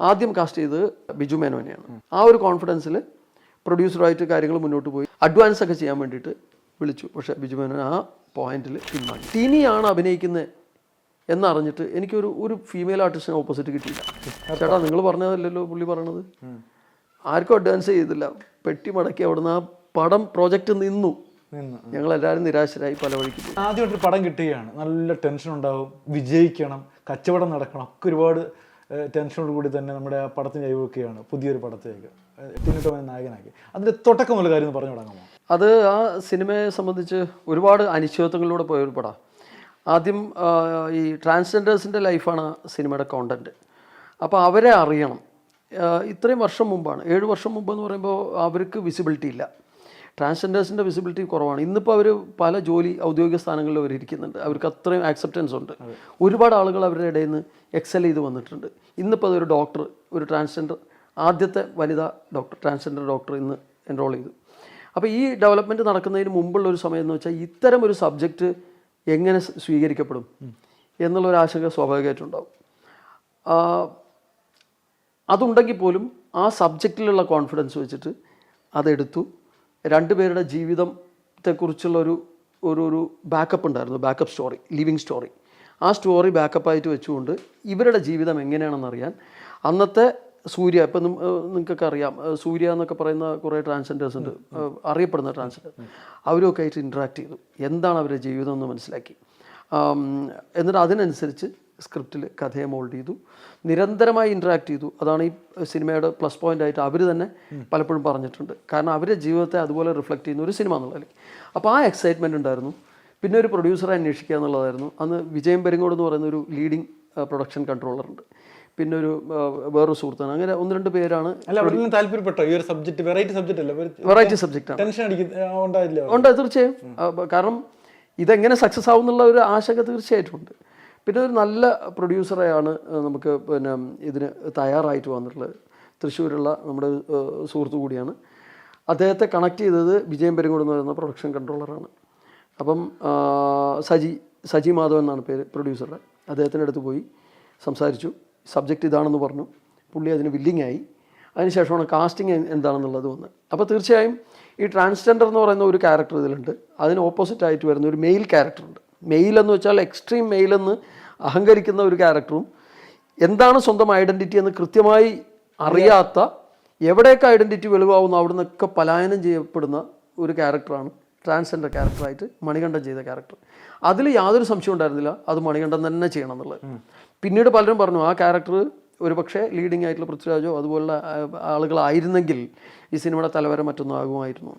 ആദ്യം കാസ്റ്റ് ചെയ്തത് ബിജു മേനോനെയാണ്. ആ ഒരു കോൺഫിഡൻസിൽ പ്രൊഡ്യൂസറായിട്ട് കാര്യങ്ങൾ മുന്നോട്ട് പോയി. അഡ്വാൻസ് ഒക്കെ ചെയ്യാൻ വേണ്ടിയിട്ട് വിളിച്ചു. പക്ഷേ ബിജു മേനോൻ ആ പോയിന്റിൽ പിന്മാറി ടിനിയാണ് അഭിനയിക്കുന്നത് എന്നറിഞ്ഞിട്ട് എനിക്കൊരു ഒരു ഫീമെയിൽ ആർട്ടിസ്റ്റിന് ഓപ്പോസിറ്റ് കിട്ടിയില്ല. ചേട്ടാ നിങ്ങൾ പറഞ്ഞതല്ലല്ലോ പുള്ളി പറയണത്. ആർക്കും അഡ്വാൻസ് ചെയ്തില്ല. പെട്ടി മടക്കി അവിടുന്ന് ആ പടം പ്രോജക്റ്റ് നിന്നു. ഞങ്ങൾ എല്ലാവരും നിരാശരായി പല വഴിക്ക് ആദ്യമായിട്ടൊരു ആദ്യമായിട്ട് പടം കിട്ടുകയാണ്. നല്ല ടെൻഷൻ ഉണ്ടാവും. വിജയിക്കണം. കച്ചവടം നടക്കണം. ഒക്കെ ഒരുപാട് ടെൻഷനോട് കൂടി തന്നെ നമ്മുടെ ആ പടത്തിന് കൈവെക്കുകയാണ് പുതിയൊരു പടത്തേക്ക് ടിനിട്ടോമൻ നായകനാക്കി. അതിന്റെ തുടക്കമുള്ള കാര്യം പറഞ്ഞു തുടങ്ങാമോ? അത് ആ സിനിമയെ സംബന്ധിച്ച് ഒരുപാട് അനിശ്ചിതത്വങ്ങളിലൂടെ പോയ ഒരു പടമാണ് ആദ്യം ഈ ട്രാൻസ്ജെൻഡേഴ്സിന്റെ ലൈഫാണ് സിനിമയുടെ കോണ്ടന്റ് അപ്പോൾ അവരെ അറിയണം. ഇത്രയും വർഷം മുമ്പാണ്. ഏഴ് വർഷം മുമ്പ് എന്ന് പറയുമ്പോൾ അവർക്ക് വിസിബിലിറ്റി ഇല്ല. ട്രാൻസ്ജെൻഡേഴ്സിന്റെ വിസിബിലിറ്റി കുറവാണ്. ഇന്നിപ്പോൾ അവർ പല ജോലി ഔദ്യോഗിക സ്ഥാനങ്ങളിൽ അവർ ഇരിക്കുന്നുണ്ട്. അവർക്ക് അത്രയും ആക്സെപ്റ്റൻസ് ഉണ്ട്. ഒരുപാട് ആളുകൾ അവരുടെ ഇടയിൽ നിന്ന് എക്സൽ ചെയ്ത് വന്നിട്ടുണ്ട്. ഇന്നിപ്പോൾ അതൊരു ഡോക്ടർ ഒരു ട്രാൻസ്ജെൻഡർ ആദ്യത്തെ വനിതാ ഡോക്ടർ ട്രാൻസ്ജെൻഡർ ഡോക്ടർ ഇന്ന് എൻറോൾ ചെയ്തു. അപ്പോൾ ഈ ഡെവലപ്മെന്റ് നടക്കുന്നതിന് മുമ്പുള്ള ഒരു സമയം എന്ന് വെച്ചാൽ ഇത്തരം ഒരു സബ്ജക്റ്റ് എങ്ങനെ സ്വീകരിക്കപ്പെടും എന്നുള്ള ഒരു ആശങ്ക സ്വാഭാവികമായിട്ടുണ്ടാവും. അതുണ്ടെങ്കിൽ പോലും ആ സബ്ജക്റ്റിലുള്ള കോൺഫിഡൻസ് വെച്ചിട്ട് അതെടുത്തു. രണ്ടുപേരുടെ ജീവിതത്തെക്കുറിച്ചുള്ള ഒരു ഒരു ഒരു ബാക്കപ്പ് ഉണ്ടായിരുന്നു ബാക്കപ്പ് സ്റ്റോറി ലിവിങ് സ്റ്റോറി ആ സ്റ്റോറി ബാക്കപ്പായിട്ട് വെച്ചുകൊണ്ട് ഇവരുടെ ജീവിതം എങ്ങനെയാണെന്നറിയാൻ അന്നത്തെ സൂര്യ ഇപ്പം നിങ്ങൾക്കൊക്കെ അറിയാം സൂര്യ എന്നൊക്കെ പറയുന്ന കുറേ ട്രാൻസ്ജെൻഡേഴ്സ് ഉണ്ട് അറിയപ്പെടുന്ന ട്രാൻസ്ജെൻഡർ അവരൊക്കെ ആയിട്ട് ഇൻട്രാക്ട് ചെയ്തു. എന്താണ് അവരുടെ ജീവിതം എന്ന് മനസ്സിലാക്കി. എന്നിട്ട് അതിനനുസരിച്ച് സ്ക്രിപ്റ്റിൽ കഥയെ മോൾഡ് ചെയ്തു. നിരന്തരമായി ഇൻട്രാക്ട് ചെയ്തു. അതാണ് ഈ സിനിമയുടെ പ്ലസ് പോയിന്റ് ആയിട്ട് അവർ തന്നെ പലപ്പോഴും പറഞ്ഞിട്ടുണ്ട്. കാരണം അവരെ ജീവിതത്തെ അതുപോലെ റിഫ്ലക്റ്റ് ചെയ്യുന്ന ഒരു സിനിമ എന്നുള്ളതിൽ അപ്പോൾ ആ എക്സൈറ്റ്മെന്റ് ഉണ്ടായിരുന്നു. പിന്നെ ഒരു പ്രൊഡ്യൂസറെ അന്വേഷിക്കുക എന്നുള്ളതായിരുന്നു. അന്ന് വിജയം പെരിങ്ങോട് എന്ന് പറയുന്ന ഒരു ലീഡിങ് പ്രൊഡക്ഷൻ കൺട്രോളർ ഉണ്ട്. പിന്നെ ഒരു വേറൊരു സുഹൃത്താണ്. അങ്ങനെ ഒന്ന് രണ്ട് പേരാണ് അല്ല താല്പര്യപ്പെട്ടോ? ഈ ഒരു സബ്ജക്ട് വെറൈറ്റി സബ്ജക്റ്റ് അല്ല? വെറൈറ്റി ടെൻഷൻ അടിക്കുന്ന ഉണ്ടായില്ല. ഉണ്ട് തീർച്ചയായും. കാരണം ഇതെങ്ങനെ സക്സസ് ആവും എന്നുള്ള ഒരു ആശങ്ക തീർച്ചയായിട്ടും ഉണ്ട്. പിന്നെ ഒരു നല്ല പ്രൊഡ്യൂസറെയാണ് നമുക്ക് പിന്നെ ഇതിന് തയ്യാറായിട്ട് വന്നിട്ടുള്ളത്. തൃശ്ശൂരുള്ള നമ്മുടെ സുഹൃത്തു കൂടിയാണ്. അദ്ദേഹത്തെ കണക്ട് ചെയ്തത് വിജയം പെരുങ്ങോട് എന്ന് പറയുന്ന പ്രൊഡക്ഷൻ കൺട്രോളറാണ് അപ്പം സജി സജി മാധവൻ എന്നാണ് പേര് പ്രൊഡ്യൂസറുടെ അദ്ദേഹത്തിന്റെ അടുത്ത് പോയി സംസാരിച്ചു. സബ്ജക്റ്റ് ഇതാണെന്ന് പറഞ്ഞു. പുള്ളി അതിന് വില്ലിങ്ങായി അതിനുശേഷമാണ് കാസ്റ്റിംഗ് എന്താണെന്നുള്ളത് വന്ന് അപ്പോൾ തീർച്ചയായും ഈ ട്രാൻസ്ജെൻഡർ എന്ന് പറയുന്ന ഒരു ക്യാരക്ടർ ഇതിലുണ്ട്. അതിന് ഓപ്പോസിറ്റ് ആയിട്ട് വരുന്ന ഒരു മെയിൽ ക്യാരക്ടർ എന്ന് വെച്ചാൽ എക്സ്ട്രീം മെയിൽ എന്ന് അഹങ്കരിക്കുന്ന ഒരു ക്യാരക്ടറും എന്താണ് സ്വന്തം ഐഡന്റിറ്റി എന്ന് കൃത്യമായി അറിയാത്ത എവിടെയൊക്കെ ഐഡന്റിറ്റി വെളിവാകുന്നു അവിടെ നിന്നൊക്കെ പലായനം ചെയ്യപ്പെടുന്ന ഒരു ക്യാരക്ടറാണ് ട്രാൻസ്ജെൻഡർ ക്യാരക്ടറായിട്ട് മണികണ്ഠൻ ചെയ്ത ക്യാരക്ടർ. അതിൽ യാതൊരു സംശയം ഉണ്ടായിരുന്നില്ല അത് മണികണ്ഠൻ തന്നെ ചെയ്യണം എന്നുള്ളത് പിന്നീട് പലരും പറഞ്ഞു ആ ക്യാരക്ടർ ഒരു പക്ഷേ ലീഡിംഗ് ആയിട്ടുള്ള പൃഥ്വിരാജോ അതുപോലുള്ള ആളുകളായിരുന്നെങ്കിൽ ഈ സിനിമയുടെ തലവരെ മറ്റൊന്നും ആകുമായിരുന്നു.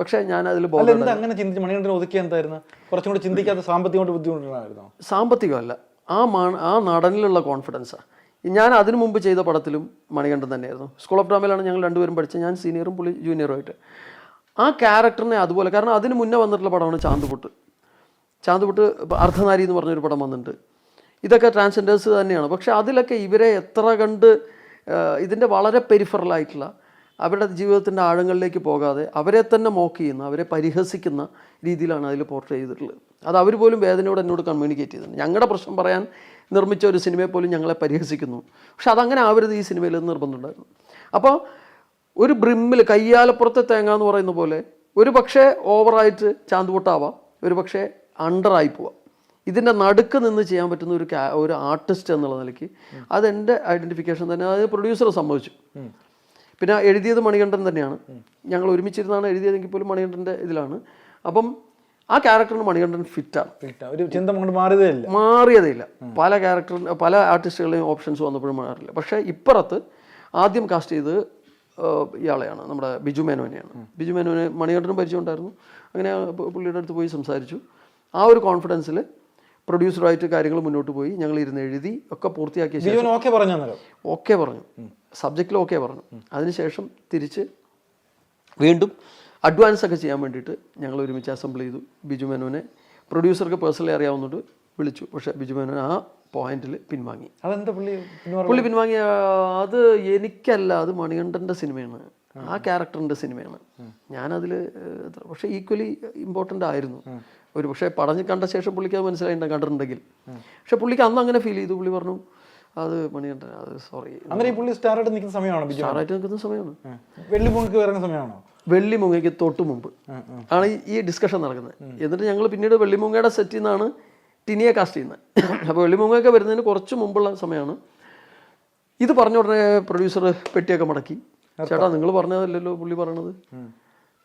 പക്ഷേ ഞാൻ അതിൽ അങ്ങനെ ചിന്തിച്ച് മണികണ്ഠൻ ഒതുക്കിയ എന്തായിരുന്നു കുറച്ചും കൂടി ചിന്തിക്കാത്ത സാമ്പത്തികം കൊണ്ട് ബുദ്ധിമുട്ടുണ്ടായിരുന്നു സാമ്പത്തികമല്ല. ആ മാ ആ നടനിലുള്ള കോൺഫിഡൻസ് ഞാൻ അതിനു മുമ്പ് ചെയ്ത പടത്തിലും മണികണ്ഠൻ തന്നെയായിരുന്നു. സ്കൂൾ ഓഫ് ഡ്രാമയിലാണ് ഞങ്ങൾ രണ്ടുപേരും പഠിച്ചത്. ഞാൻ സീനിയറും പുള്ളി ജൂനിയറുമായിട്ട് ആ ക്യാരക്ടറിനെ അതുപോലെ കാരണം അതിന് മുന്നേ വന്നിട്ടുള്ള പടമാണ് ചാന്തുപുട്ട്. ചാന്തുപുട്ട് അർദ്ധനാരി എന്ന് പറഞ്ഞൊരു പടം വന്നിട്ടുണ്ട്. ഇതൊക്കെ ട്രാൻസ്ജെൻഡേഴ്സ് തന്നെയാണ്. പക്ഷേ അതിലൊക്കെ ഇവരെ എത്ര കണ്ട് ഇതിന്റെ വളരെ പെരിഫറലായിട്ടുള്ള അവരുടെ ജീവിതത്തിന്റെ ആഴങ്ങളിലേക്ക് പോകാതെ അവരെ തന്നെ മോക്ക് ചെയ്യുന്ന അവരെ പരിഹസിക്കുന്ന രീതിയിലാണ് അതിൽ പോർട്ട് ചെയ്തിട്ടുള്ളത്. അത് അവർ പോലും വേദനയോട് എന്നോട് കമ്മ്യൂണിക്കേറ്റ് ചെയ്തിട്ടുണ്ട് ഞങ്ങളുടെ പ്രശ്നം പറയാൻ നിർമ്മിച്ച ഒരു സിനിമയെ പോലും ഞങ്ങളെ പരിഹസിക്കുന്നു. പക്ഷെ അതങ്ങനെ ആവരുത് ഈ സിനിമയിൽ നിർബന്ധമുണ്ടായിരുന്നു. അപ്പോൾ ഒരു ബ്രിമ്മിൽ കയ്യാലപ്പുറത്തെ തേങ്ങ എന്ന് പറയുന്ന പോലെ ഒരു പക്ഷേ ഓവറായിട്ട് ചാന്തുപൊട്ടാവാം ഒരു പക്ഷേ അണ്ടറായി പോവാം. ഇതിന്റെ നടുക്ക് നിന്ന് ചെയ്യാൻ പറ്റുന്ന ഒരു ഒരു ആർട്ടിസ്റ്റ് എന്നുള്ള നിലയ്ക്ക് അതെന്റെ ഐഡന്റിഫിക്കേഷൻ തന്നെ അത് പ്രൊഡ്യൂസർ സംഭവിച്ചു. പിന്നെ എഴുതിയത് മണികണ്ഠൻ തന്നെയാണ്. ഞങ്ങൾ ഒരുമിച്ചിരുന്നാണ് എഴുതിയതെങ്കിൽ പോലും മണികണ്ഠന്റെ ഇതിലാണ്. അപ്പം ആ ക്യാരക്ടറിന് മണികണ്ഠൻ ഫിറ്റാണ് ഒരു ചിന്ത മാറിയതേയില്ല മാറിയതേ ഇല്ല. മാറിയതേ ഇല്ല പല ക്യാരക്ടറിന് പല ആർട്ടിസ്റ്റുകളുടെയും ഓപ്ഷൻസ് വന്നപ്പോഴും മാറില്ല പക്ഷേ ഇപ്പുറത്ത് ആദ്യം കാസ്റ്റ് ചെയ്ത് ഇയാളെയാണ് നമ്മുടെ ബിജു മേനോനെയാണ്. ബിജു മേനോനെ മണികണ്ഠനും പരിചയമുണ്ടായിരുന്നു. അങ്ങനെ പുള്ളിയുടെ അടുത്ത് പോയി സംസാരിച്ചു. ആ ഒരു കോൺഫിഡൻസിൽ പ്രൊഡ്യൂസറായിട്ട് കാര്യങ്ങൾ മുന്നോട്ട് പോയി. ഞങ്ങൾ ഇരുന്ന് എഴുതി ഒക്കെ പൂർത്തിയാക്കിയ ഓക്കെ പറഞ്ഞു ഓക്കെ പറഞ്ഞു. സബ്ജക്റ്റിൽ ഓക്കെ പറഞ്ഞു. അതിനുശേഷം തിരിച്ച് വീണ്ടും അഡ്വാൻസ് ഒക്കെ ചെയ്യാൻ വേണ്ടിയിട്ട് ഞങ്ങൾ ഒരുമിച്ച് അസംബിൾ ചെയ്തു. ബിജു മേനോനെ പ്രൊഡ്യൂസർക്ക് പേഴ്സണലി അറിയാവുന്നതുകൊണ്ട് വിളിച്ചു. പക്ഷേ ബിജു മേനോൻ ആ പോയിന്റിൽ പിൻവാങ്ങി. അതെന്താ പുള്ളി പുള്ളി പിൻവാങ്ങി അത് എനിക്കല്ല അത് മണികണ്ഠന്റെ സിനിമയാണ്. ആ. ക്യാരക്ടറിന്റെ സിനിമയാണ്. ഞാനതിൽ പക്ഷെ ഈക്വലി ഇമ്പോർട്ടന്റ് ആയിരുന്നു. ഒരു പക്ഷേ പടഞ്ഞ് കണ്ട ശേഷം പുള്ളിക്ക് അത് മനസ്സിലായിട്ടുണ്ട് കണ്ടിട്ടുണ്ടെങ്കിൽ. പക്ഷെ പുള്ളിക്ക് അന്ന് അങ്ങനെ ഫീൽ ചെയ്തു. പുള്ളി പറഞ്ഞു അത് മണികണ്ഠൻ അത് സോറി അന്നേരം ഈ പുള്ളി സ്റ്റാറായിട്ട് നിൽക്കുന്ന സമയമാണോ ബിജു സ്റ്റാറായിട്ട് നിൽക്കുന്ന സമയമാണ്. വെള്ളിമുങ്ങക്ക് വെള്ളി മുങ്ങക്ക് ഇറങ്ങുന്ന സമയമാണോ? വെള്ളി മുങ്ങയ്ക്ക് തൊട്ട് മുമ്പ്. ആണ് ഈ- ഈ ഡിസ്കഷൻ നടക്കുന്നത്. എന്നിട്ട് ഞങ്ങൾ പിന്നീട് വെള്ളിമുങ്ങയുടെ സെറ്റിൽ നിന്നാണ് ടിനിയെ കാസ്റ്റ് ചെയ്യുന്നത് അപ്പോൾ വെള്ളിമുങ്ങയൊക്കെ വരുന്നതിന് കുറച്ച് മുമ്പുള്ള സമയമാണ്. ഇത് പറഞ്ഞ ഉടനെ പ്രൊഡ്യൂസർ പെട്ടിയൊക്കെ മടക്കി. ചേട്ടാ നിങ്ങൾ പറഞ്ഞതല്ലല്ലോ പുള്ളി പറയണത്.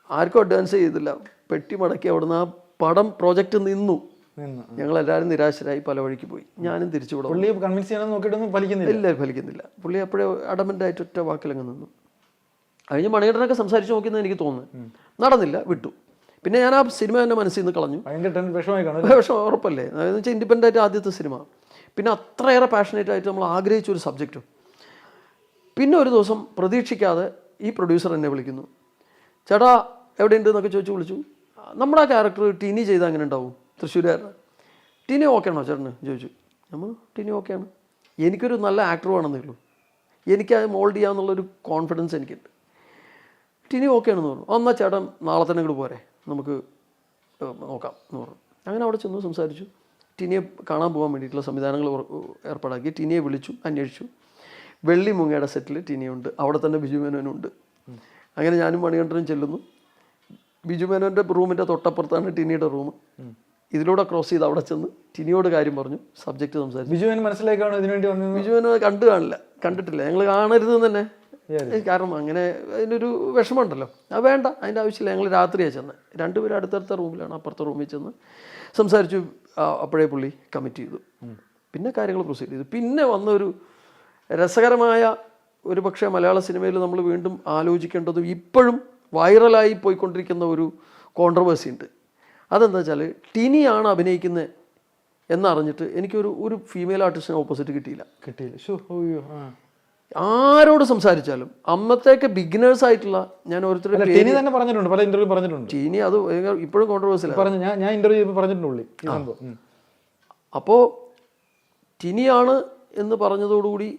ആർക്കും അഡ്വാൻസ് ചെയ്തില്ല. പെട്ടി മടക്കി അവിടുന്ന് ആ പടം പ്രോജക്റ്റ് നിന്നു. നിന്ന്. ഞങ്ങളെല്ലാവരും നിരാശരായി പല വഴിക്ക് പോയി. ഞാനും തിരിച്ചു വിടാം പുള്ളി കൺവിൻസ് ചെയ്യാൻ നോക്കിയിട്ടൊന്നും ഫലിക്കുന്നില്ല. ഇല്ല ഫലിക്കുന്നില്ല. പുള്ളി അപ്പോഴേ അടമന്റ് ആയിട്ട് ഒറ്റ വാക്കിലങ്ങ് നിന്നു. കഴിഞ്ഞ് മണികണ്ഠനൊക്കെ സംസാരിച്ച് നോക്കിയെന്ന് എനിക്ക് തോന്നുന്നു നടന്നില്ല വിട്ടു. പിന്നെ ഞാൻ ആ സിനിമ എന്റെ മനസ്സിൽ നിന്ന് കളഞ്ഞു. വിഷമം ഉറപ്പല്ലേ? അതെന്ന് വെച്ചാൽ ഇൻഡിപെൻഡന്റ് ആയിട്ട് ആദ്യത്തെ സിനിമ. പിന്നെ അത്രയേറെ പാഷനേറ്റ് ആയിട്ട് നമ്മൾ ആഗ്രഹിച്ച ഒരു സബ്ജക്റ്റും പിന്നെ ഒരു ദിവസം പ്രതീക്ഷിക്കാതെ ഈ പ്രൊഡ്യൂസർ എന്നെ വിളിക്കുന്നു. ചേട്ടാ എവിടെയുണ്ട്? എന്നൊക്കെ ചോദിച്ചു വിളിച്ചു. നമ്മുടെ ആ ക്യാരക്ടർ ടിനി ചെയ്താൽ അങ്ങനെ ഉണ്ടാവും? തൃശ്ശൂരുകാരൻ ടിനി ഓക്കെ ആണോ ചേട്ടന്? ചോദിച്ചു. നമ്മൾ ടിനി ഓക്കെയാണ്. എനിക്കൊരു നല്ല ആക്ടർ വേണമെന്നേ ഉള്ളൂ. എനിക്ക് അത് മോൾഡ് ചെയ്യാമെന്നുള്ളൊരു കോൺഫിഡൻസ് എനിക്കുണ്ട്. ടിനി ഓക്കെ ആണെന്ന് പറഞ്ഞു. "ആ, ചേട്ടൻ നാളെ തന്നെ ഇങ്ങോട്ട് പോരെ. നമുക്ക് നോക്കാം എന്ന് പറഞ്ഞു. അങ്ങനെ അവിടെ ചെന്ന് സംസാരിച്ചു. ടിനിയെ കാണാൻ പോകാൻ വേണ്ടിയിട്ടുള്ള സംവിധാനങ്ങൾ ഏർപ്പാടാക്കി. ടിനിയെ വിളിച്ചു അന്വേഷിച്ചു. വെള്ളി മുങ്ങയുടെ സെറ്റിൽ ടിനിയുണ്ട്. അവിടെ തന്നെ ബിജു മേനോനുണ്ട്. അങ്ങനെ ഞാനും മണികണ്ഠനും ചെല്ലുന്നു. ബിജു മേനോന്റെ റൂമിന്റെ തൊട്ടപ്പുറത്താണ് ടിനിയുടെ റൂം ഇതിലൂടെ ക്രോസ് ചെയ്ത് അവിടെ ചെന്ന് ടിനിയോട് കാര്യം പറഞ്ഞു സബ്ജക്റ്റ് സംസാരിച്ചു. ബിജുവിന് മനസ്സിലേക്കാണ് ഇതിനുവേണ്ടി വന്നത്? ബിജുവിന് കണ്ടു കാണില്ല കണ്ടിട്ടില്ല. ഞങ്ങൾ കാണരുത് തന്നെ. കാരണം അങ്ങനെ അതിനൊരു വിഷമമുണ്ടല്ലോ. അത് വേണ്ട അതിന്റെ ആവശ്യമില്ല. ഞങ്ങൾ രാത്രിയാണ് ചെന്ന്. രണ്ടുപേരും അടുത്തടുത്ത റൂമിലാണ് അപ്പുറത്തെ റൂമിൽ ചെന്ന് സംസാരിച്ചു. അപ്പോഴേ പുള്ളി കമ്മിറ്റ് ചെയ്തു. പിന്നെ കാര്യങ്ങൾ പ്രൊസീഡ് ചെയ്തു. പിന്നെ വന്നൊരു രസകരമായ ഒരു പക്ഷേ മലയാള സിനിമയിൽ നമ്മൾ വീണ്ടും ആലോചിക്കേണ്ടതും ഇപ്പോഴും വൈറലായി പോയിക്കൊണ്ടിരിക്കുന്ന ഒരു കോൺട്രവേഴ്സി ഉണ്ട്. അതെന്താ വെച്ചാൽ ടിനിയാണ് അഭിനയിക്കുന്നത് എന്നറിഞ്ഞിട്ട് എനിക്കൊരു ഒരു ഫീമെയിൽ ആർട്ടിസ്റ്റിന് ഓപ്പോസിറ്റ് കിട്ടിയില്ല. കിട്ടിയില്ല. ഷോ അയ്യോ ആ. ആരോട് സംസാരിച്ചാലും അമ്മത്തേക്ക് ബിഗിനേഴ്സ് ആയിട്ടുള്ള ഞാൻ ഓരോരുത്തരും ടിനി തന്നെ പറഞ്ഞിട്ടുണ്ട് പല ഇന്റർവ്യൂ പറഞ്ഞിട്ടുണ്ട്. ടിനി അത് ഇപ്പോഴും കോൺട്രവേഴ്സിലാണ് പറഞ്ഞു ഞാൻ ഞാൻ ഇന്റർവ്യൂ ചെയ്തപ്പോൾ പറഞ്ഞിട്ടുണ്ട് പുള്ളി ഈ അപ്പോൾ ടിനിയാണ് എന്ന് പറഞ്ഞതോടുകൂടി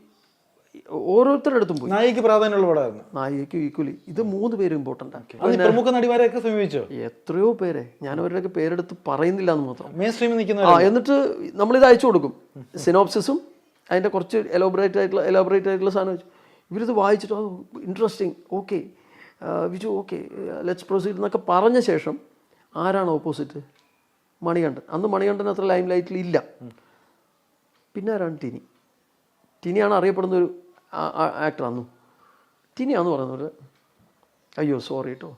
ഓരോരുത്തരുടെ അടുത്തും പോയി. നായിക്ക് പ്രാധാന്യമുള്ള പടമായിരുന്നു. നായിക്ക് ഈക്വലി ഇത് മൂന്ന് പേര് ഇമ്പോർട്ടന്റ് ആക്കി. പ്രമുഖ നടിമാരെയൊക്കെ സമീപിച്ചോ? എത്രയോ പേരെ. ഞാൻ അവരുടെയൊക്കെ പേരെടുത്ത് പറയുന്നില്ല എന്ന് മാത്രം മെയിൻ സ്ട്രീമിൽ നിൽക്കുന്ന ആ എന്നിട്ട് നമ്മളിത് അയച്ചു കൊടുക്കും. സിനോപ്സിസും അതിന്റെ കുറച്ച് എലോബറേറ്റ് ആയിട്ടുള്ള എലോബറേറ്റ് ആയിട്ടുള്ള സാധനം വെച്ചു. ഇവരിത് വായിച്ചിട്ട് interesting okay Viju okay let's proceed എന്നൊക്കെ പറഞ്ഞ ശേഷം ആരാണ് ഓപ്പോസിറ്റ് മണികണ്ഠൻ. അന്ന് മണികണ്ഠൻ അത്ര ലൈം ലൈറ്റിൽ ഇല്ല. പിന്നെ ആരാണ് ടിനി? ടിനിയാണ് അറിയപ്പെടുന്ന ഒരു ആക്ടർ വന്നു. ടിനിയാന്ന് പറയുന്നത് അയ്യോ സോറി കേട്ടോ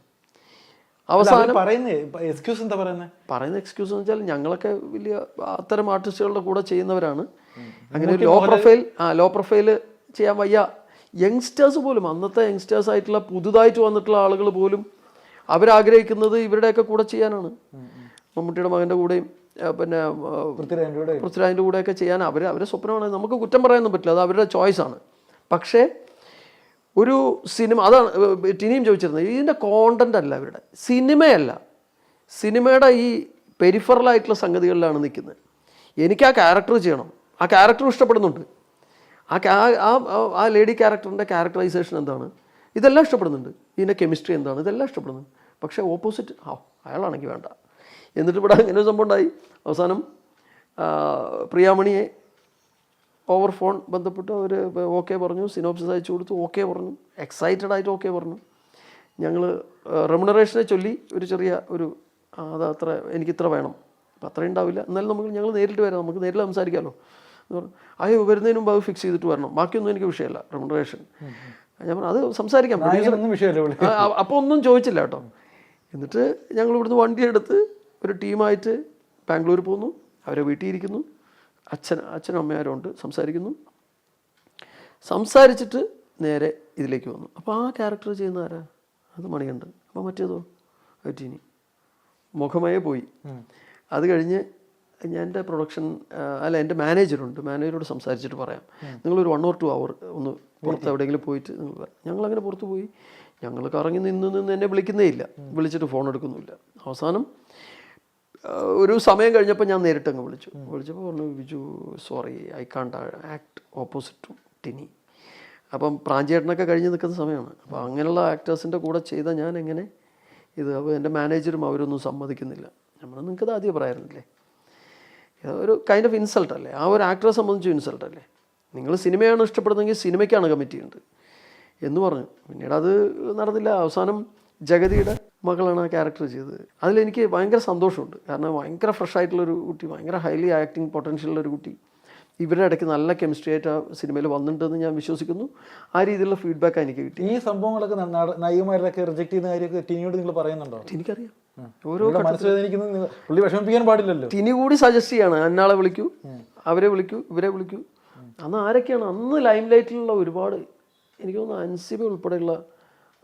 അവസാനം പറയുന്നത് എക്സ്ക്യൂസ് എന്താ പറയുന്നത് പറയുന്ന എക്സ്ക്യൂസ് എന്ന് വെച്ചാൽ ഞങ്ങളൊക്കെ വലിയ അത്തരം ആർട്ടിസ്റ്റുകളുടെ കൂടെ ചെയ്യുന്നവരാണ്. അങ്ങനെ ലോ പ്രൊഫൈൽ ആ ലോ പ്രൊഫൈൽ ചെയ്യാൻ വയ്യ. യങ്സ്റ്റേഴ്സ് പോലും അന്നത്തെ യങ്സ്റ്റേഴ്സ് ആയിട്ടുള്ള പുതുതായിട്ട് വന്നിട്ടുള്ള ആളുകൾ പോലും അവരാഗ്രഹിക്കുന്നത് ഇവരുടെയൊക്കെ കൂടെ ചെയ്യാനാണ്. മമ്മൂട്ടിയുടെ മകന്റെ കൂടെയും പിന്നെ പൃഥ്വിരാജിന്റെ കൂടെയൊക്കെ ചെയ്യാൻ അവർ അവരെ സ്വപ്നമാണ്. നമുക്ക് കുറ്റം പറയാനൊന്നും പറ്റില്ല. അത് അവരുടെ ചോയ്സാണ് പക്ഷേ ഒരു സിനിമ അതാണ് ടിനിയും ചോദിച്ചിരുന്നത് ഇതിന്റെ കോണ്ടന്റ് അല്ല ഇവരുടെ. സിനിമയല്ല. സിനിമയുടെ ഈ പെരിഫറലായിട്ടുള്ള സംഗതികളിലാണ് നിൽക്കുന്നത്. എനിക്ക് ആ ക്യാരക്ടർ ചെയ്യണം. ആ ക്യാരക്ടർ ഇഷ്ടപ്പെടുന്നുണ്ട്. ആ ആ- ആ ലേഡി ക്യാരക്ടറിന്റെ ക്യാരക്ടറൈസേഷൻ എന്താണ്? ഇതെല്ലാം ഇഷ്ടപ്പെടുന്നുണ്ട്. ഇതിന്റെ കെമിസ്ട്രി എന്താണ്? ഇതെല്ലാം ഇഷ്ടപ്പെടുന്നുണ്ട്. പക്ഷേ ഓപ്പോസിറ്റ് ആ അയാളാണെങ്കിൽ വേണ്ട. എന്നിട്ട് ഇവിടെ അങ്ങനെ ഒരു സംഭവം ഉണ്ടായി. അവസാനം പ്രിയാമണിയെ ഓവർ ഫോൺ ബന്ധപ്പെട്ട് അവർ ഓക്കെ പറഞ്ഞു സിനോപ്സിസ് അയച്ചു കൊടുത്തു ഓക്കെ പറഞ്ഞു എക്സൈറ്റഡ് ആയിട്ട് ഓക്കെ പറഞ്ഞു. ഞങ്ങൾ റെമുണറേഷനെ ചൊല്ലി ഒരു ചെറിയ ഒരു അത് അത്ര എനിക്ക് ഇത്ര വേണം. അപ്പം അത്രയും ഉണ്ടാവില്ല. എന്നാലും നമുക്ക് ഞങ്ങൾ നേരിട്ട് വരാം. നമുക്ക് നേരിൽ സംസാരിക്കാമല്ലോ എന്ന് പറഞ്ഞു. അയ്യോ വരുന്നതിന് മുമ്പ് അത് ഫിക്സ് ചെയ്തിട്ട് വരണം. ബാക്കിയൊന്നും എനിക്ക് വിഷയമല്ല. റെമുണറേഷൻ ഞാൻ പറഞ്ഞു അത് സംസാരിക്കാം. അപ്പോൾ ഒന്നും ചോദിച്ചില്ല കേട്ടോ. എന്നിട്ട് ഞങ്ങൾ ഇവിടുന്ന് വണ്ടി എടുത്ത് ഒരു ടീമായിട്ട് ബാംഗ്ലൂർ പോകുന്നു. അവരെ വീട്ടിൽ ഇരിക്കുന്നു. അച്ഛൻ അച്ഛനും അമ്മയാരും ഉണ്ട് സംസാരിക്കുന്നു. സംസാരിച്ചിട്ട് നേരെ ഇതിലേക്ക് വന്നു. അപ്പോൾ ആ ക്യാരക്ടർ ചെയ്യുന്ന ആരാ? അത് മണിയുണ്ട് അപ്പോൾ മറ്റേതോ? അറ്റീനി മുഖമയെ പോയി. അത് കഴിഞ്ഞ് ഞാൻ എന്റെ പ്രൊഡക്ഷൻ അല്ല എന്റെ മാനേജറുണ്ട് മാനേജറോട് സംസാരിച്ചിട്ട് പറയാം. നിങ്ങളൊരു വൺ ഓർ ടു അവർ ഒന്ന് പുറത്ത് എവിടെയെങ്കിലും പോയിട്ട് നിങ്ങൾ ഞങ്ങൾ അങ്ങനെ പുറത്ത് പോയി. ഞങ്ങൾ കറങ്ങി നിന്ന് നിന്ന് എന്നെ വിളിക്കുന്നേ ഇല്ല. വിളിച്ചിട്ട് ഫോൺ എടുക്കുന്നില്ല അവസാനം ഒരു സമയം കഴിഞ്ഞപ്പോൾ ഞാൻ നേരിട്ട് അങ്ങ് വിളിച്ചു. വിളിച്ചപ്പോൾ പറഞ്ഞു Viju sorry I can't act opposite to Tini അപ്പം പ്രാഞ്ചേട്ടനൊക്കെ കഴിഞ്ഞ് നിൽക്കുന്ന സമയമാണ്. അപ്പോൾ അങ്ങനെയുള്ള ആക്ടേഴ്സിന്റെ കൂടെ ചെയ്ത ഞാൻ എങ്ങനെ ഇത് അപ്പോൾ എന്റെ മാനേജറും അവരൊന്നും സമ്മതിക്കുന്നില്ല. നമ്മൾ നിങ്ങൾക്ക് ഇത് ആദ്യം പറയാറില്ലേ? ഒരു കൈൻഡ് ഓഫ് ഇൻസൾട്ട് അല്ലേ? ആ ഒരു ആക്ടറെ സംബന്ധിച്ച് ഇൻസൾട്ട് അല്ലേ? നിങ്ങൾ സിനിമയാണ് ഇഷ്ടപ്പെടുന്നതെങ്കിൽ സിനിമയ്ക്കാണ് കമ്മിറ്റ് ഉണ്ട് എന്ന് പറഞ്ഞു. പിന്നീട് അത് നടന്നില്ല. അവസാനം ജഗതിയുടെ മകളാണ് ആ ക്യാരക്ടർ ചെയ്തത്. അതിലെനിക്ക് ഭയങ്കര സന്തോഷമുണ്ട്. കാരണം ഭയങ്കര ഫ്രഷ് ആയിട്ടുള്ളൊരു കുട്ടി ഭയങ്കര ഹൈലി ആക്ടിങ് പൊട്ടൻഷ്യലുള്ള ഒരു കുട്ടി. ഇവരുടെ ഇടയ്ക്ക് നല്ല കെമിസ്ട്രി ആയിട്ട് ആ സിനിമയിൽ വന്നിട്ടുണ്ടെന്ന് ഞാൻ വിശ്വസിക്കുന്നു. ആ രീതിയിലുള്ള ഫീഡ്ബാക്ക് എനിക്ക് കിട്ടി. ഈ സംഭവങ്ങളൊക്കെ ന- നാട- നായികമാരിലൊക്കെ റിജക്ട് ചെയ്യുന്ന കാര്യമൊക്കെ ടിനിയോട് നിങ്ങൾ പറയുന്നുണ്ടോ? എനിക്കറിയാം. ഓരോ പുള്ളി വിഷമിപ്പിക്കാൻ പാടില്ലല്ലോ. ടിനി കൂടി സജസ്റ്റ് ചെയ്യാണ് അന്നാളെ വിളിക്കൂ അവരെ വിളിക്കൂ ഇവരെ വിളിക്കൂ. അന്ന് ആരൊക്കെയാണ്? അന്ന് ലൈം ലൈറ്റിലുള്ള ഒരുപാട് എനിക്ക് തോന്നുന്നു അൻസിബ ഉൾപ്പെടെയുള്ള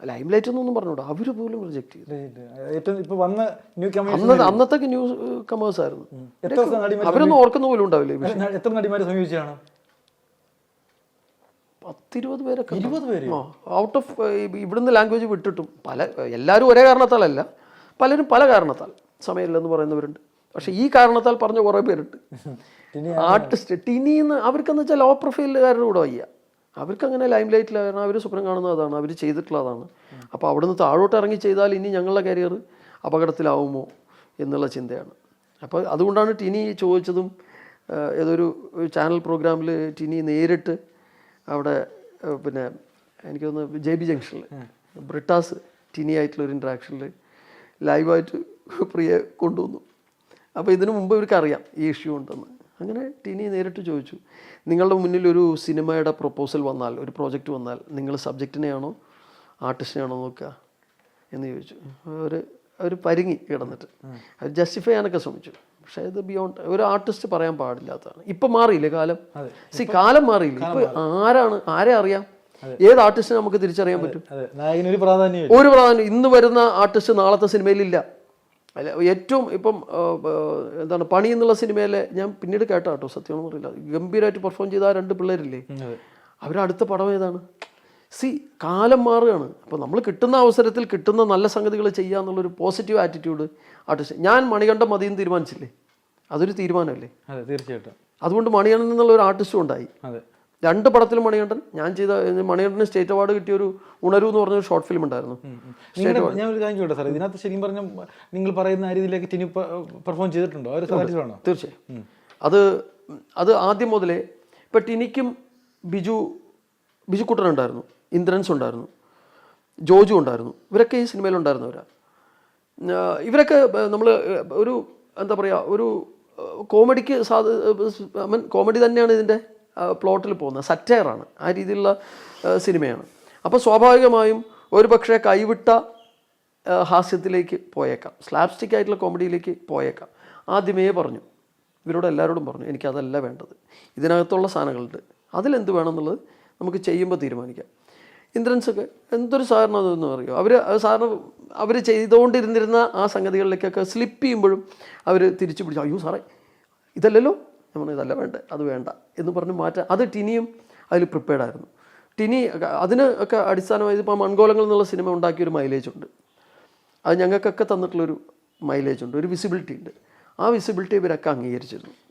ലൈം ലൈറ്റ് എന്നൊന്നും പറഞ്ഞൂടാ. അവർ പോലും റിജക്ട് ചെയ്തു. വന്ന ന്യൂ അന്ന് അന്നത്തെ ന്യൂസ് കമേഴ്സ് ആയിരുന്നു. അവരൊന്നും ഓർക്കുന്ന പോലും ഉണ്ടാവില്ലേ. എത്ര നടിമാരെ സമീപിച്ചാണ്? പത്തിരുപത് പേരൊക്കെ ഇരുപത് പേര്? ഔട്ട് ഓഫ് ഇവിടുന്ന് ലാംഗ്വേജ് വിട്ടിട്ടും പല എല്ലാവരും ഒരേ കാരണത്താലല്ല. പലരും പല കാരണത്താൽ. സമയമില്ലെന്ന് പറയുന്നവരുണ്ട്. പക്ഷെ ഈ കാരണത്താൽ പറഞ്ഞ കുറേ പേരുണ്ട്. ആർട്ടിസ്റ്റ് ടിനിന്ന് അവർക്കെന്ന് വെച്ചാൽ ലോ പ്രൊഫൈലുകാരുടെ കൂടെ വയ്യ. അവർക്ക് അങ്ങനെ ലൈം ലൈറ്റിൽ കാരണം അവർ സ്വപ്നം കാണുന്ന അതാണ് അവർ ചെയ്തിട്ടുള്ള അതാണ്. അപ്പോൾ അവിടുന്ന് താഴോട്ട് ഇറങ്ങി ചെയ്താൽ ഇനി ഞങ്ങളുടെ കരിയർ അപകടത്തിലാവുമോ എന്നുള്ള ചിന്തയാണ്. അപ്പോൾ അതുകൊണ്ടാണ് ടിനി ചോദിച്ചതും ഏതൊരു ചാനൽ പ്രോഗ്രാമിൽ ടിനി നേരിട്ട് അവിടെ പിന്നെ എനിക്ക് തോന്നുന്നു ജെ ബി ജംഗ്ഷനിൽ ബ്രിട്ടാസ് ടിനി ആയിട്ടുള്ള ഒരു ഇൻട്രാക്ഷനിൽ ലൈവായിട്ട് പ്രിയെ കൊണ്ടുവന്നു. അപ്പോൾ ഇതിനു മുമ്പ് ഇവർക്കറിയാം ഈ ഇഷ്യൂ ഉണ്ടെന്ന്. അങ്ങനെ ടിനി നേരിട്ട് ചോദിച്ചു നിങ്ങളുടെ മുന്നിൽ ഒരു സിനിമയുടെ പ്രപ്പോസൽ വന്നാൽ ഒരു പ്രോജക്റ്റ് വന്നാൽ നിങ്ങൾ സബ്ജക്റ്റിനെയാണോ ആർട്ടിസ്റ്റിനെയാണോ നോക്കുക? എന്ന് ചോദിച്ചു. ഒരു ഒരു പരിങ്ങി കിടന്നിട്ട്. അത് ജസ്റ്റിഫൈ ചെയ്യാനൊക്കെ ശ്രമിച്ചു. പക്ഷേ ഇത് ബിയോണ്ട് ഒരു ആർട്ടിസ്റ്റ് പറയാൻ പാടില്ലാത്തതാണ്. ഇപ്പം മാറിയില്ലേ കാലം? സി കാലം മാറിയില്ല? ഇപ്പം ആരാണ് ആരെ അറിയാം? ഏത് ആർട്ടിസ്റ്റിനെ നമുക്ക് തിരിച്ചറിയാൻ പറ്റും? ഒരു പ്രാധാന്യം ഇന്ന് വരുന്ന ആർട്ടിസ്റ്റ് നാളത്തെ സിനിമയിലില്ല അല്ല ഏറ്റവും ഇപ്പം എന്താണ് പണി എന്നുള്ള സിനിമയിലെ ഞാൻ പിന്നീട് കേട്ടോ കേട്ടോ സത്യമാണെന്ന് അറിയില്ല. ഗംഭീരമായിട്ട് പെർഫോം ചെയ്ത ആ രണ്ട് പിള്ളേരില്ലേ? അവരടുത്ത അവരുടെ അടുത്ത പടം ഏതാണ്? സി കാലം മാറുകയാണ്. അപ്പോൾ നമ്മൾ കിട്ടുന്ന അവസരത്തിൽ കിട്ടുന്ന നല്ല സംഗതികൾ ചെയ്യുക എന്നുള്ളൊരു പോസിറ്റീവ് ആറ്റിറ്റ്യൂഡ് ആർട്ടിസ്റ്റ് ഞാൻ മണികണ്ഠം മതിയെന്ന് തീരുമാനിച്ചില്ലേ? അതൊരു തീരുമാനമല്ലേ? അതെ തീർച്ചയായിട്ടും. അതുകൊണ്ട് മണികണ്ഠൻ എന്നുള്ള ഒരു ആർട്ടിസ്റ്റും ഉണ്ടായി. അതെ. രണ്ട് പടത്തിലും മണികണ്ഠൻ. ഞാൻ ചെയ്ത മണികണ്ഠന് സ്റ്റേറ്റ് അവാർഡ് കിട്ടിയ ഒരു ഉണരു എന്ന് പറഞ്ഞൊരു ഷോർട്ട് ഫിലിം ഉണ്ടായിരുന്നു. ഞാൻ ഒരു കാര്യം ചോട്ടെ സാർ ഇതിനകത്ത് ശരിക്കും പറഞ്ഞ നിങ്ങൾ പറയുന്ന രീതിയിലേക്ക് ടിനി പെർഫോം ചെയ്തിട്ടുണ്ടോ? തീർച്ചയായും. അത് അത് ആദ്യം മുതലേ ഇപ്പം ടിനിക്കും ബിജു ബിജുക്കുട്ടൻ ഉണ്ടായിരുന്നു. ഇന്ദ്രൻസ് ഉണ്ടായിരുന്നു. ജോജു ഉണ്ടായിരുന്നു. ഇവരൊക്കെ ഈ സിനിമയിൽ ഉണ്ടായിരുന്നവരാ ഇവരൊക്കെ നമ്മൾ ഒരു എന്താ പറയുക ഒരു കോമഡിക്ക് സാധ കോമഡി തന്നെയാണ് ഇതിന്റെ പ്ലോട്ടിൽ പോകുന്നത്. സറ്റയറാണ്. ആ രീതിയിലുള്ള സിനിമയാണ്. അപ്പോൾ സ്വാഭാവികമായും ഒരു പക്ഷേ കൈവിട്ട ഹാസ്യത്തിലേക്ക് പോയേക്കാം. സ്ലാപ്സ്റ്റിക് ആയിട്ടുള്ള കോമഡിയിലേക്ക് പോയേക്കാം. ആദ്യമേ പറഞ്ഞു. ഇവരോട് എല്ലാവരോടും പറഞ്ഞു എനിക്കതല്ല വേണ്ടത്. ഇതിനകത്തുള്ള സാധനങ്ങളുണ്ട്. അതിലെന്ത് വേണമെന്നുള്ളത് നമുക്ക് ചെയ്യുമ്പോൾ തീരുമാനിക്കാം. ഇന്ദ്രൻസൊക്കെ എന്തൊരു സാധാരണ അതെന്ന് അറിയോ അവർ സാറിന് അവർ ചെയ്തുകൊണ്ടിരുന്നിരുന്ന ആ സംഗതികളിലേക്കൊക്കെ സ്ലിപ്പ് ചെയ്യുമ്പോഴും അവർ തിരിച്ചു പിടിച്ചു. അയ്യോ സാറേ ഇതല്ലല്ലോ? നമ്മൾ ഇതല്ല വേണ്ട അത് വേണ്ട എന്ന് പറഞ്ഞ് മാറ്റാൻ അത് ടിനിയും അതിൽ പ്രിപ്പയർഡ് ആയിരുന്നു. ടിനി അതിന് ഒക്കെ അടിസ്ഥാനമായി ഇപ്പോൾ മൺഗോളങ്ങൾ എന്നുള്ള സിനിമ ഉണ്ടാക്കിയൊരു മൈലേജ് ഉണ്ട്. അത് ഞങ്ങൾക്കൊക്കെ തന്നിട്ടുള്ളൊരു മൈലേജ് ഉണ്ട് ഒരു വിസിബിലിറ്റി ഉണ്ട്. ആ വിസിബിലിറ്റി ഇവരൊക്കെ അംഗീകരിച്ചിരുന്നു.